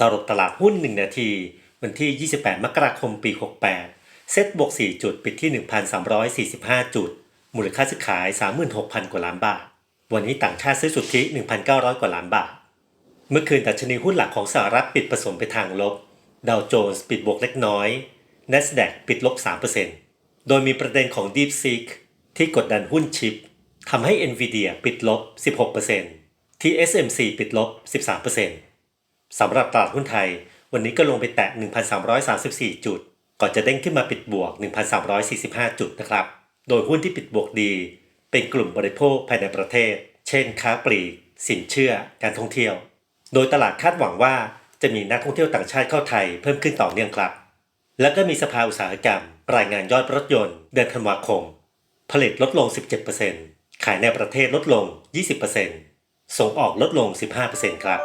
สรุปตลาดหุ้น 1 นาที วันที่ 28 มกราคม ปี 68 เซ็ตบวก 4 จุด ปิดที่ 1,345 จุด มูลค่าซื้อขาย 36,000 กว่าล้านบาท วันนี้ต่างชาติซื้อสุทธิ 1,900 กว่าล้านบาท เมื่อคืนดัชนีหุ้นหลักของสหรัฐปิดผสมไปทางลบ ดาวโจนส์ปิดบวกเล็กน้อย NASDAQ ปิดลบ 3%โดยมีประเด็นของ DeepSeek ที่กดดันหุ้นชิปทำให้ Nvidia ปิดลบ 16%ที่ SMC ปิดลบ 13% สำหรับตลาดหุ้นไทย วันนี้ก็ลงไปแตะ 1,334 จุด ก่อนจะเด้งขึ้นมาปิดบวก 1,345 จุดนะครับ โดยหุ้นที่ปิดบวกดี เป็นกลุ่มบริโภคภายในประเทศ เช่น ค้าปลีก สินเชื่อ การท่องเที่ยว โดยตลาดคาดหวังว่าจะมีนักท่องเที่ยวต่างชาติเข้าไทยเพิ่มขึ้นต่อเนื่องครับ แล้วก็มีสภาอุตสาหกรรม รายงานยอดรถยนต์เดือนธันวาคม ผลิตลดลง 17%ขายในประเทศลดลง 20%ส่งออกลดลง 15%ครับ